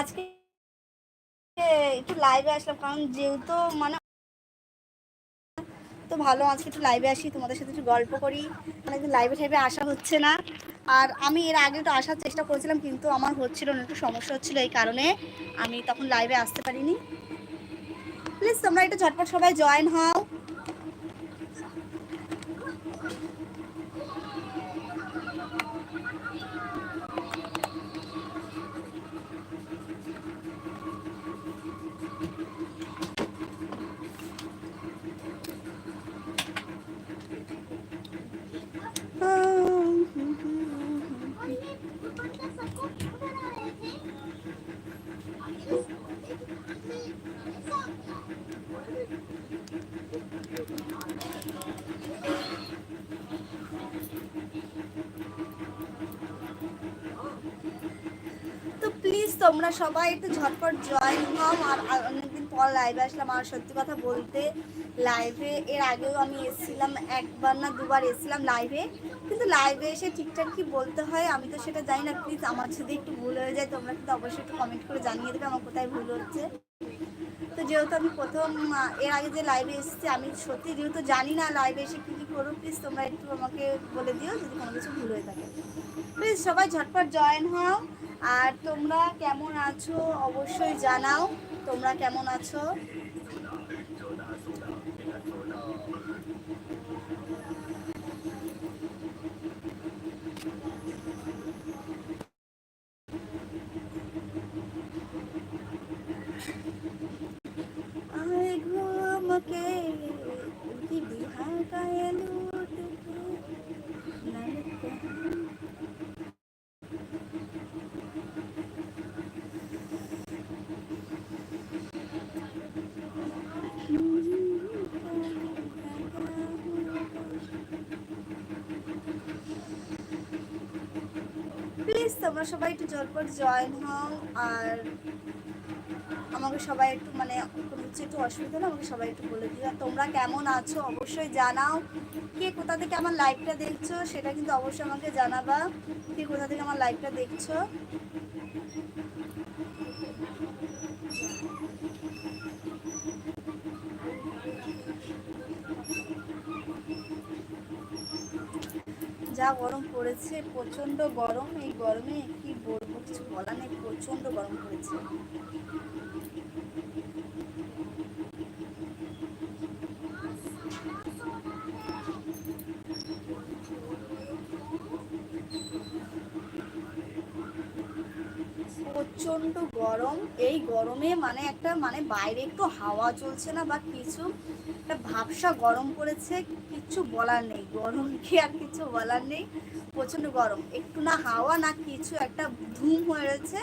আজকে একটু লাইভে আসলাম, কারণ যেহেতু মানে তো ভালো, আজকে একটু লাইভে আসি, তোমাদের সাথে একটু গল্প করি। অনেকদিন লাইভে টাইভে আসা হচ্ছে না। আর আমি এর আগে একটু আসার চেষ্টা করেছিলাম, কিন্তু আমার হচ্ছিল না, একটু সমস্যা হচ্ছিল এই কারণে আমি তখন লাইভে আসতে পারিনি। প্লিজ তোমরা একটু ঝটপট সবাই জয়েন হও তো প্লিজ তোমরা সবাই একটু ঝটপট জয়েন হও। আর অনেকদিন পর লাইভে আসলাম। আর সত্যি কথা বলতে লাইভে এর আগেও আমি এসেছিলাম, একবার না দুবার এসেছিলাম লাইভে কিন্তু লাইভে এসে ঠিকঠাক কি বলতে হয়, আমি তো সেটা জানি না। প্লিজ আমার যদি একটু ভুল হয়ে যায়, তোমরা কিন্তু অবশ্যই একটু কমেন্ট করে জানিয়ে দেবে আমার কোথায় ভুল হচ্ছে। তো যেহেতু আমি প্রথম এর আগে যে লাইভে এসেছি, আমি সত্যি যেহেতু জানি না লাইভে এসে কী কী করব প্লিজ তোমরা একটু আমাকে বলে দিও, যদি কোনো কিছু ভুল হয়ে থাকে। প্লিজ সবাই ঝটপট জয়েন হও। আর তোমরা কেমন আছো অবশ্যই জানাও। তোমরা কেমন আছো? প্লিজ তোমরা সবাই একটু জলপট জয়েন হও, আর আমাকে সবাই একটু মানে কিছু একটু অসুবিধা হলে আমাকে সবাই একটু বলে দিও। আর তোমরা কেমন আছো অবশ্যই জানাও। কে কোথা থেকে আমার লাইভটা দেখছ সেটা কিন্তু অবশ্যই আমাকে জানাবা। কে কোথা থেকে আমার লাইভটা দেখছ? যা গরম পড়েছে প্রচণ্ড গরম। গরমে কি বলব, কিছু বলার নেই প্রচণ্ড গরম পড়েছে। প্রচণ্ড গরম, এই গরমে মানে একটা মানে বাইরে একটু হাওয়া চলছে না বা কিছু, একটা ভাবসা গরম পড়েছে, কিছু বলার নেই গরম কি আর কিছু বলার নেই। প্রচণ্ড গরম। একটু না হাওয়া, না কিছু, একটা ধুম হয়ে রয়েছে।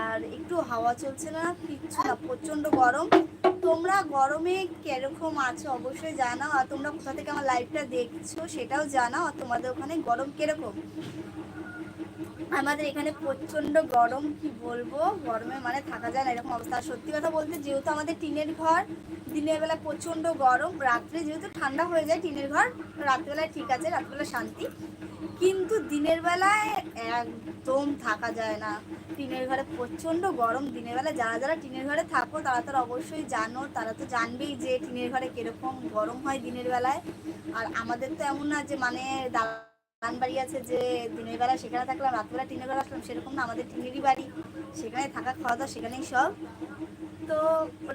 আর একটু হাওয়া চলছে না, কিচ্ছু না প্রচণ্ড গরম। তোমরা গরমে কীরকম আছো অবশ্যই জানাও, আর তোমরা কোথা থেকে আমার লাইভটা দেখছ সেটাও জানাও, আর তোমাদের ওখানে গরম কীরকম? আমাদের এখানে প্রচণ্ড গরম, কি বলব? গরমে মানে থাকা যায় না, এরকম অবস্থা। সত্যি কথা বলতে, যেহেতু আমাদের টিনের ঘর, দিনের বেলা প্রচণ্ড গরম, রাত্রে যেহেতু ঠান্ডা হয়ে যায় টিনের ঘর, রাত্রিবেলায় ঠিক আছে, রাত্রিবেলা শান্তি। কিন্তু দিনের বেলায় একদম থাকা যায় না। টিনের ঘরে প্রচণ্ড গরম। দিনের বেলা যারা যারা টিনের ঘরে থাকো, তারা তো অবশ্যই জানো, তারা তো জানবেই যে টিনের ঘরে কীরকম গরম হয় দিনের বেলায়। আর আমাদের তো এমন না যে মানে দালান বাড়ি আছে যে, দিনের বেলা সেখানে থাকলাম, রাত্রিবেলা টিনের ঘরে আসলাম, সেরকম না। আমাদের টিনেরই বাড়ি। সেখানে থাকা, খাওয়া দাওয়া সেখানেই সব। তো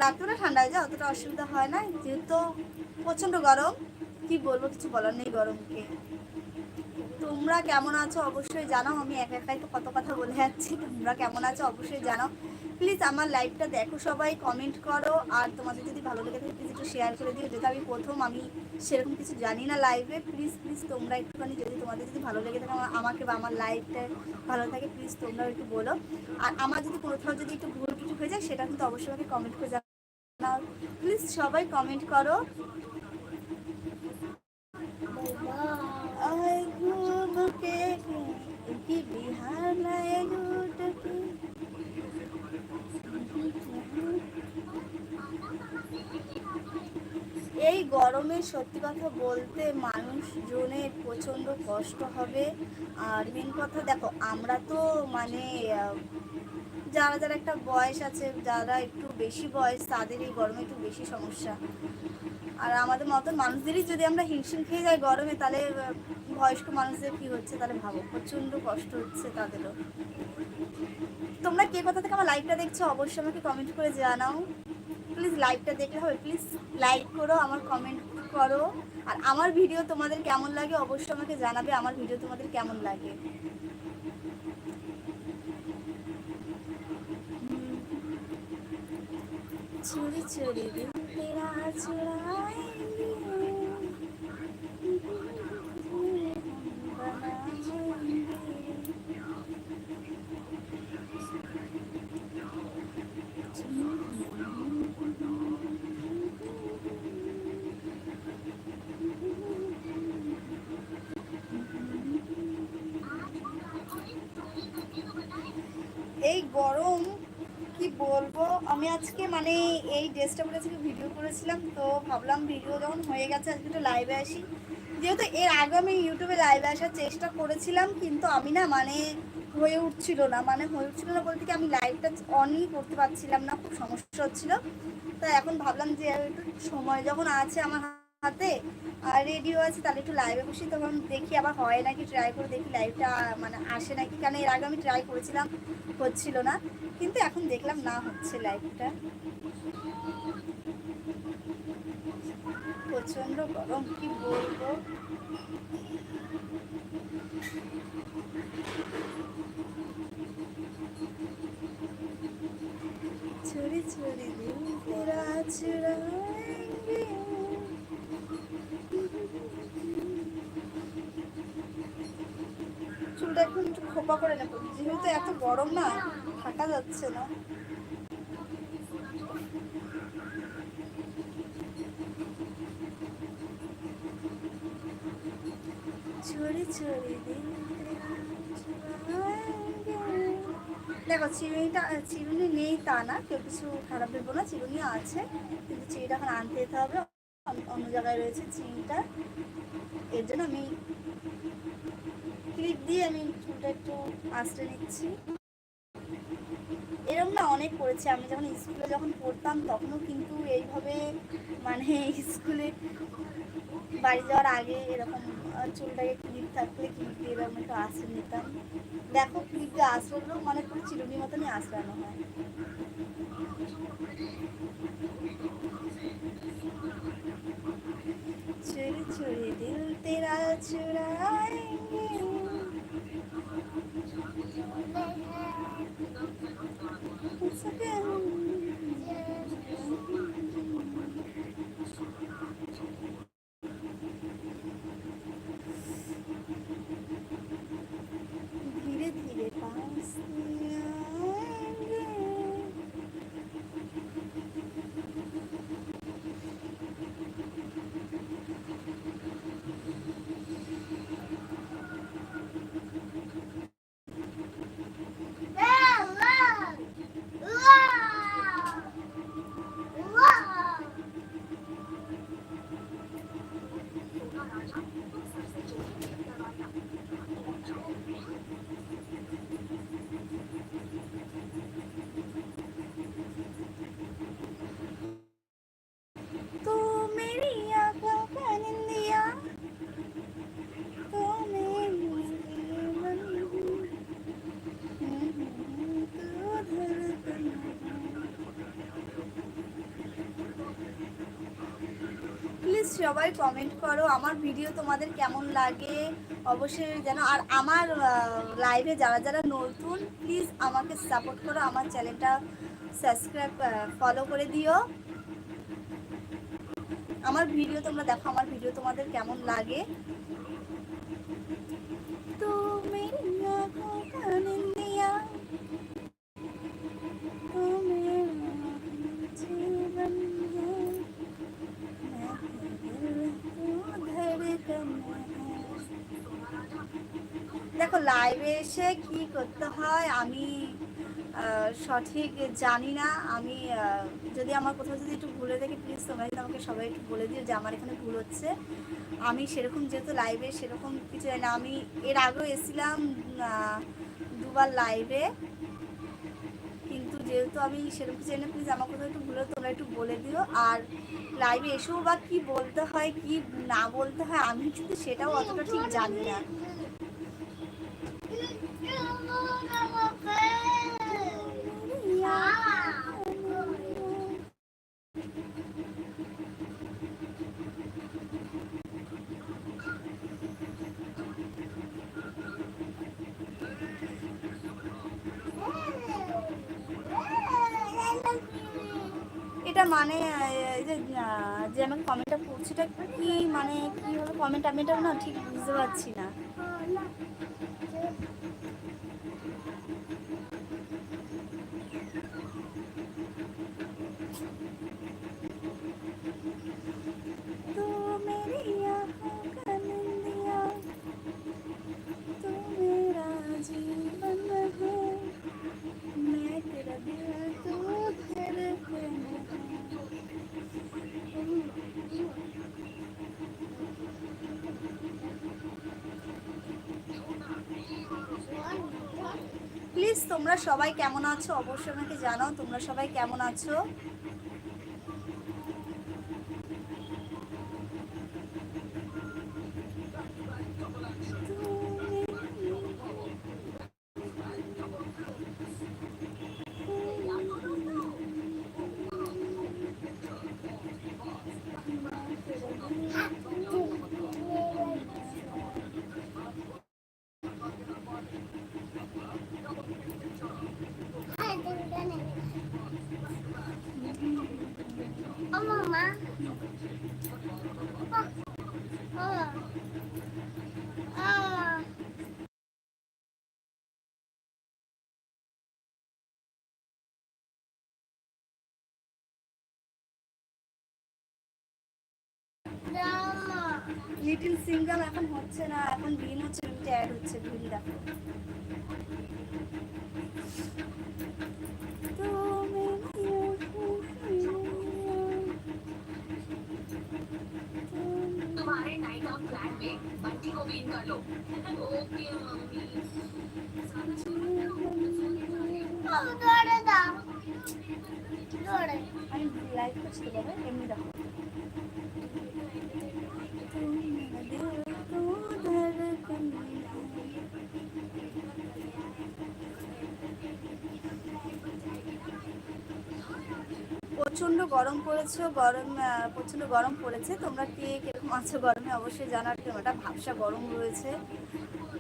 রাত্রিবেলা ঠান্ডা হয়ে যায় অতটা অসুবিধা হয় না। যেহেতু প্রচণ্ড গরম, কি বলব, কিছু বলার নেই গরমকে। তোমরা কেমন আছো? অবশ্যই জানাও। আমি এক একাই তো কত কথা বলে যাচ্ছি। তোমরা কেমন আছো? অবশ্যই জানাও। প্লিজ আমার লাইভটা দেখো সবাই কমেন্ট করো। আর তোমাদের যদি ভালো লেগে থাকে প্লিজ একটু শেয়ার করে দিও। যেহেতু আমি প্রথম, আমি সেরকম কিছু জানি না লাইভে প্লিজ প্লিজ তোমরা একটুখানি যদি তোমাদের যদি ভালো লেগে থাকে, আমাকে বা আমার লাইভটা ভালো থাকে প্লিজ তোমরাও একটু বলো। আর আমার যদি কোথাও যদি একটু ভুল কিছু হয়ে যায়, সেটা কিন্তু অবশ্যই আমাকে কমেন্ট করে জানাও। প্লিজ সবাই কমেন্ট করো। এই গরমে সত্যি কথা বলতে মানুষজনের প্রচণ্ড কষ্ট হবে। আর মেন কথা দেখো, আমরা তো মানে যারা যারা একটা বয়স আছে, যারা একটু বেশি বয়স, তাদের এই গরমে একটু বেশি সমস্যা। আর আমাদের মতন মানুষদেরই যদি আমরা হিমশিম খেয়ে যাই গরমে, তাহলে বয়স্ক মানুষদের কি হচ্ছে তাহলে ভাবো, প্রচণ্ড কষ্ট হচ্ছে তাদেরও। তোমরা কে কথা থেকে আমার লাইভটা দেখছ, অবশ্যই আমাকে কমেন্ট করে জানাও। প্লিজ লাইভটা দেখলে হবে। প্লিজ লাইক করো, আমার কমেন্ট করো। আর আমার ভিডিও তোমাদের কেমন লাগে অবশ্যই আমাকে জানাবে, আমার ভিডিও তোমাদের কেমন লাগে। চুরি চুরি দিন তেরা চুরাएंगे এই গরম কি বলব আমি আজকে মানে এই ড্রেসটা পরে আজকে ভিডিও করেছিলাম, তো ভাবলাম ভিডিও যখন হয়ে গেছে, আজকে একটু লাইভে আসি। যেহেতু এর আগে আমি ইউটিউবে লাইভে আসার চেষ্টা করেছিলাম, কিন্তু আমি না মানে হয়ে উঠছিল না। মানে হয়ে উঠছিল না বলতে কি, আমি লাইভটা অনই করতে পারছিলাম না, খুব সমস্যা হচ্ছিল। তা এখন ভাবলাম যে একটু সময় যখন আছে, আমার ভিডিও আছে, তাহলে একটু লাইভে বসি, তখন দেখি আবার হয় নাকি ট্রাই করে দেখি লাইভটা মানে আসে নাকি কেন এর আগে আমি ট্রাই করেছিলাম, হচ্ছিল না, কিন্তু এখন দেখলাম না হচ্ছে লাইভটা প্রচণ্ড গরম, কি বলব? চুরি চুরি দিন রাজ খোপা করে নেব যেহেতু এত গরম না থাকা যাচ্ছে না। চুরি চুরি, দেখো চিরুনিটা চিরুনি নেই তা না, কেউ কিছু খারাপ ভেবো না, চিরুনি আছে, কিন্তু চিনিটা এখন আনতে যেতে হবে, অন্য জায়গায় রয়েছে চিনিটা এর জন্য আমি ক্লিপ দিয়ে আমি আলুটা একটু আঁচড়ে নিচ্ছি। এরকম না অনেক করেছি। আমি যখন স্কুলে যখন পড়তাম তখনও কিন্তু এইভাবে মানে স্কুলে বাড়ি যাওয়ার আগে এরকম চুলটাকে ক্লিপ থাকলে ক্লিপ দিয়ে এরকম একটু আশ্রয় নিতাম। দেখো ক্লিপ দিয়ে আশ্রয়গুলো মানে পুরো চিরুনির মতনই আশ্রানো হয়। চুরি চুরি দিল তেরা চুরায়। Não sabia. সবাই কমেন্ট করো, আমার ভিডিও তোমাদের কেমন লাগে? অবশ্যই যেন আর আমার লাইভে যারা যারা নতুন প্লিজ আমাকে সাপোর্ট করো, আমার চ্যানেলটা সাবস্ক্রাইব ফলো করে দিও। আমার ভিডিও তোমরা দেখো, আমার ভিডিও তোমাদের কেমন লাগে? তো এসে কি করতে হয় আমি সঠিক জানি না। আমি যদি আমার কোথাও যদি একটু ভুলে দেখি প্লিজ তোমরা যদি আমাকে সবাই একটু বলে দিও যে আমার এখানে ভুল হচ্ছে। আমি সেরকম যেহেতু লাইভে সেরকম কিছু জানি না। আমি এর আগেও এসেছিলাম দুবার লাইভে কিন্তু যেহেতু আমি সেরকম কিছু জানি প্লিজ আমার কোথাও একটু ভুলে তোমরা একটু বলে দিও। আর লাইভে এসেও বা কি বলতে হয়, কি না বলতে হয়, আমি কিন্তু সেটাও অতটা ঠিক জানি না এটা মানে যে যে আমাকে কমেন্টটা কি মানে কি কীভাবে কমেন্ট আমি এটা না ঠিক বুঝতে পারছি না প্লিজ তোমরা সবাই কেমন আছো? অবশ্যই আমাকে জানাও তোমরা সবাই কেমন আছো? লিটিল সিঙ্গাম এখন হচ্ছে না এখন দিন হচ্ছে অ্যাড হচ্ছে ভিন দেখো तुम्हारे नाइट आउट प्लान में बंटी को भी इन कर लो ओके मम्मी আমি লাইভ করছি বাবা এমনি দেখো প্রচণ্ড গরম পড়েছে, গরম প্রচণ্ড গরম পড়েছে। তোমরা কে কীরকম আছো গরমে অবশ্যই জানার একটা ভাবসা গরম রয়েছে।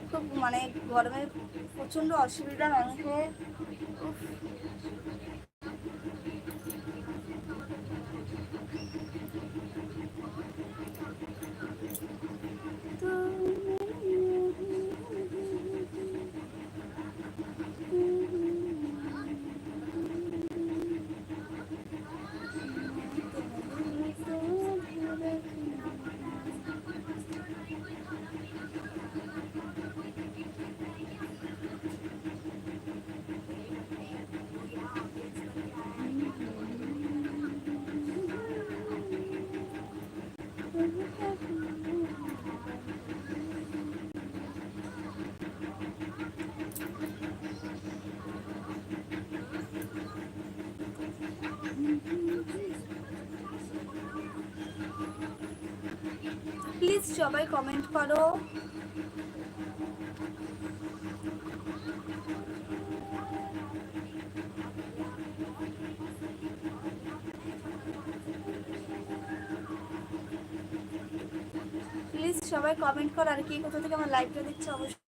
খুব মানে গরমে প্রচণ্ড অসুবিধা মানুষের প্লিজ সবাই কমেন্ট করো। প্লিজ সবাই কমেন্ট করো আর কে কোথা থেকে আমার লাইভটা দেখছ অবশ্যই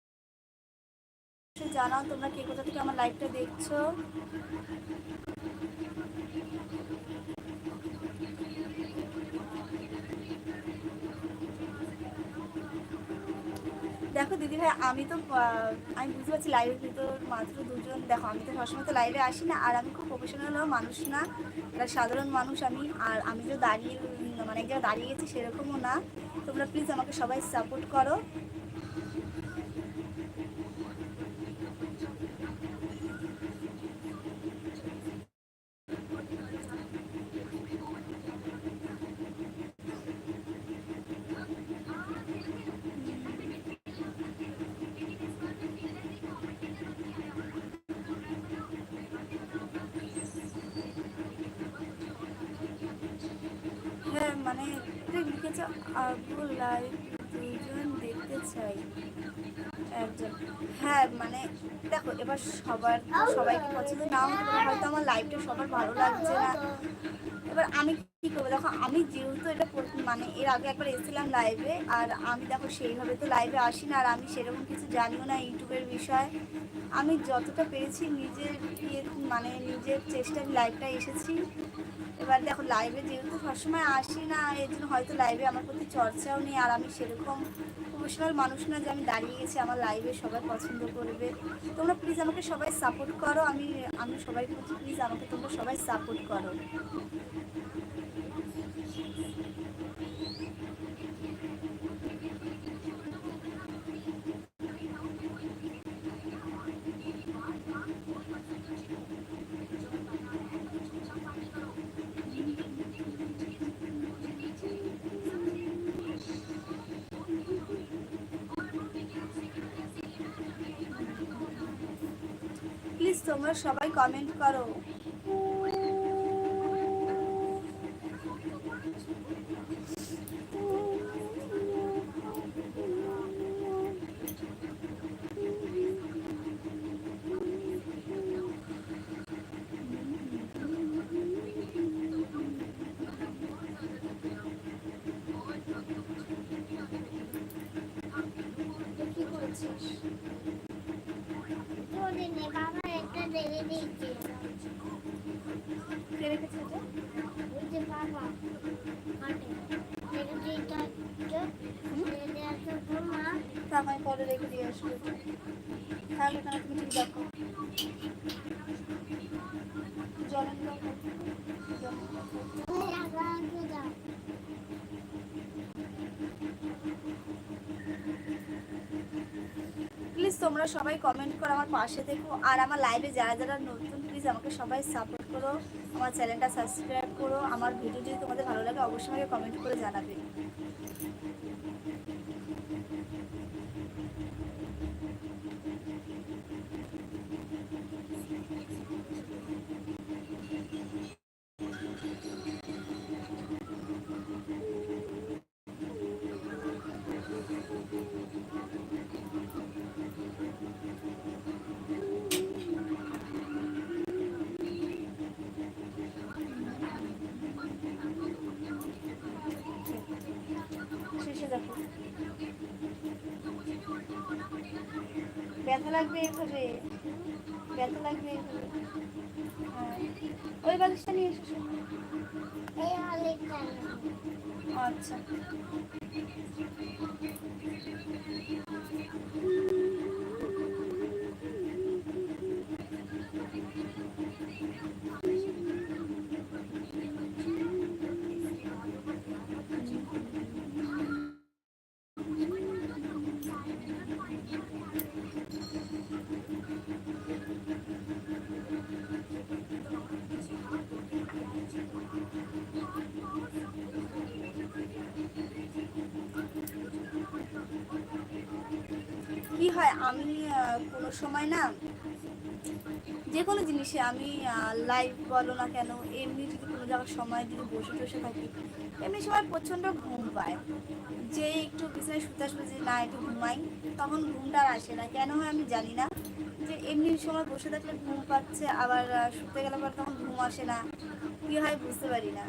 জানাও তোমরা কে কোথা থেকে আমার লাইভটা দেখছ। দেখো দিদি ভাই, আমি তো আমি বুঝতে পারছি লাইভের ভিতর মাত্র দুজন, দেখো আমি তো সবসময় তো লাইভে আসি না, আর আমি খুব প্রফেশনাল মানুষ না সাধারণ মানুষ আমি, আর আমি যে দাঁড়িয়ে মানে এক জায়গায় দাঁড়িয়ে গেছি সেরকমও না। তোমরা প্লিজ আমাকে সবাই সাপোর্ট করো। মানে এটা লিখেছে আবু লাইভ দুজন দেখতে চাই। একজন। হ্যাঁ মানে দেখো, এবার সবার সবাইকে পছন্দ না হয়তো আমার লাইভটা সবার ভালো লাগছে না। এবার আমি কি করব? দেখো, আমি যেহেতু এটা মানে এর আগে একবার এসেছিলাম লাইভে আর আমি দেখো সেইভাবে তো লাইভে আসি না আর আমি সেরকম কিছু জানিও না ইউটিউবের বিষয়। আমি যতটা পেরেছি নিজের ইয়ে মানে নিজের চেষ্টায় লাইভটা এসেছি। এবার দেখো লাইভে যেহেতু সবসময় আসি না, এর জন্য হয়তো লাইভে আমার প্রতি চর্চাও নেই। আর আমি সেরকম প্রফেশনাল মানুষ না যে আমি দাঁড়িয়ে গেছি, আমার লাইভে সবাই পছন্দ করবে। তোমরা প্লিজ আমাকে সবাই সাপোর্ট করো। আমি আমি সবাই বলছি প্লিজ আমাকে তোমরা সবাই সাপোর্ট করো প্লিজ তোমরা সবাই কমেন্ট করো কি করছিস প্রতিদিনে বাবা একটা রেখে দিয়েছে কে রেখেছে এটা ওই যে বাবা মাঠে রেখে দিতে হচ্ছে রেখে দেওয়ার জন্য মা থাক আমি পরে রেখে দিয়ে আসব তাহলে কেন তুমি ঠিক দেখো জলের দেখো জলের দেখো তুমি আগে যাও প্লিজ তোমরা সবাই কমেন্ট করো আমার পাশে দেখো। আর আমার লাইভে যারা যারা নতুন প্লিজ আমাকে সবাই সাপোর্ট করো। আমার চ্যানেলটা সাবস্ক্রাইব করো। আমার ভিডিও যদি তোমাদের ভালো লাগে, অবশ্যই আমাকে কমেন্ট করে জানাবে শেষে দেখো ব্যথা লাগবে এভাবে ব্যথা লাগবে এইভাবে। হ্যাঁ। ওই বালিশটা নিয়ে এসো শোনো। আচ্ছা। কি হয়? আমি কোনো সময় না যে কোনো জিনিসে আমি লাইভ বলো না কেন, এমনি যদি কোনো জায়গার সময় যদি বসে টসে থাকি, এমনি সময় প্রচণ্ড ঘুম পায়। যে একটু বিছানায় শুতে আসবে যে না একটু ঘুমাই, তখন ঘুমটা আসে না। কেন হয় আমি জানি না। যে এমনি সময় বসে থাকলে ঘুম পাচ্ছে, আবার শুতে গেলে পর তখন ঘুম আসে না। কী হয় বুঝতে পারি না।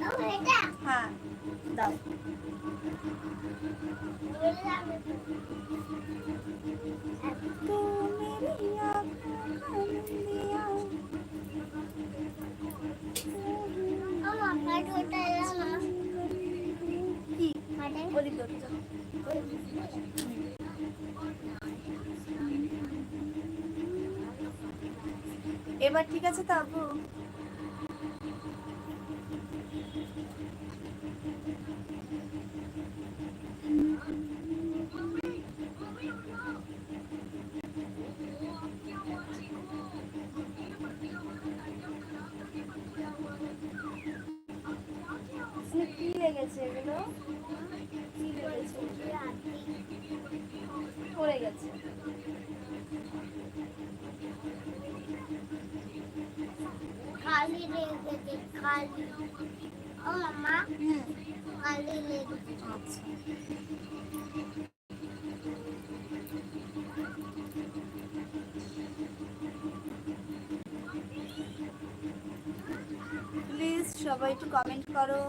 দৌড়ে যাও এবার ঠিক আছে তো আপু প্লিজ সবাই একটু কমেন্ট করো।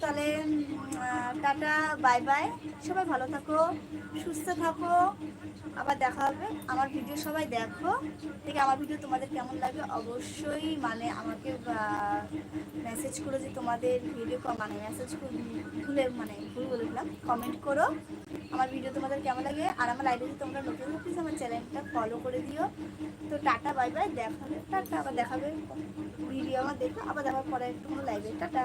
তাহলে টাটা, বাই বাই। সবাই ভালো থাকো, সুস্থ থাকো। আবার দেখা হবে। আমার ভিডিও সবাই দেখো। দেখে আমার ভিডিও তোমাদের কেমন লাগে অবশ্যই মানে আমাকে মেসেজ করো যে তোমাদের ভিডিও মানে মেসেজ ভুলে মানে ভুল বলেছিলাম কমেন্ট করো। আমার ভিডিও তোমাদের কেমন লাগে? আর আমার লাইভে যদি তোমরা নতুন প্লিজ আমার চ্যানেলটা ফলো করে দিও। তো টাটা, বাই বাই। দেখাবে টাটা, আবার দেখাবে ভিডিও আমার দেখো। আবার দেখার পরে একটু লাইভে টাটা।